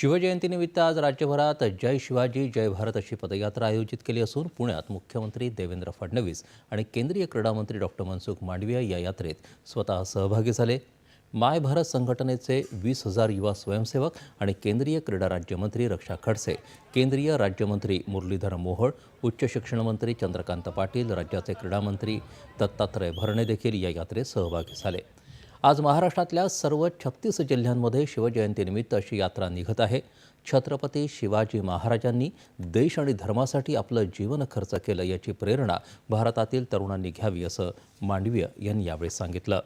शिवजयंतीनिमित्त आज राज्यभरात जय शिवाजी जय भारत अशी पदयात्रा आयोजित केली असून पुण्यात मुख्यमंत्री देवेंद्र फडणवीस आणि केंद्रीय क्रीडामंत्री डॉक्टर मनसुख मांडविया या यात्रेत स्वतः सहभागी झाले. माय भारत संघटनेचे वीस हजार युवा स्वयंसेवक आणि केंद्रीय क्रीडा राज्यमंत्री रक्षा खडसे केंद्रीय राज्यमंत्री मुरलीधर मोहोळ उच्च शिक्षण मंत्री चंद्रकांत पाटील राज्याचे क्रीडामंत्री दत्तात्रय भरणे देखील या यात्रेत सहभागी झाले. आज महाराष्ट्रातल्या सर्व छत्तीस जिल्ह्यांमध्ये शिवजयंतीनिमित्त अशी यात्रा निघत आहे. छत्रपती शिवाजी महाराजांनी देश आणि धर्मासाठी आपलं जीवन खर्च केलं याची प्रेरणा भारतातील तरुणांनी घ्यावी असं मांडवीय यांनी यावेळी सांगितलं.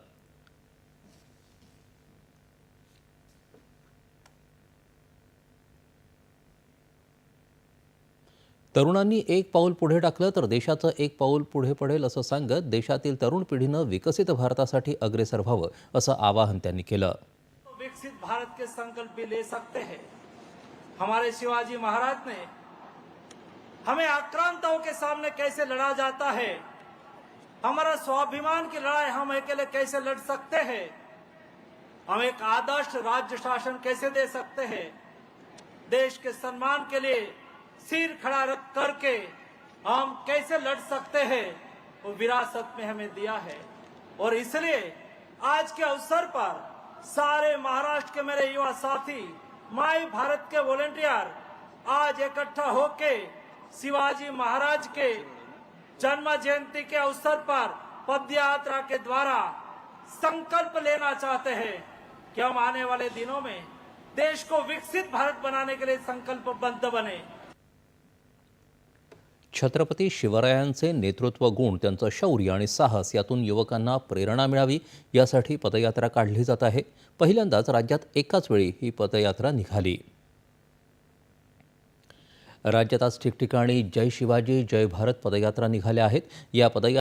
तरुणांनी एक पाऊल पुढे टाकलं तर देशाचं एक पाऊल पुढे पडेल असं सांगत देशातील तरुण पिढीनं विकसित भारतासाठी अग्रेसर व्हावं असं आवाहन त्यांनी केलं. विकसित भारत के संकल्प भी ले सकते हैं। हमारे शिवाजी महाराज ने हमें आक्रांताओं के सामने कैसे लड़ा जाता है? हमारा स्वाभिमान की लड़ाई हम अकेले कैसे लड़ सकते हैं? हम एक आदर्श राज्य शासन कैसे दे सकते हैं? देश के सम्मान के लिए सिर खड़ा रख करके हम कैसे लड़ सकते हैं, वो विरासत में हमें दिया है। और इसलिए आज के अवसर पर सारे महाराष्ट्र के मेरे युवा साथी माई भारत के वॉलेंटियर आज इकट्ठा होके शिवाजी महाराज के जन्म जयंती के अवसर पर पद यात्रा के द्वारा संकल्प लेना चाहते हैं कि हम आने वाले दिनों में देश को विकसित भारत बनाने के लिए संकल्पबद्ध बने। छत्रपती शिवरायांचे नेतृत्व गुण त्यांचं शौर्य आणि साहस यातून युवकांना प्रेरणा मिळावी यासाठी पदयात्रा काढली जात आहे. पहिल्यांदाच राज्यात एकाच वेळी ही पदयात्रा निघाली. राज्यात आज ठिकठिकाणी जय शिवाजी जय भारत पदयात्रा निघाल्या आहेत. या पदयात्रा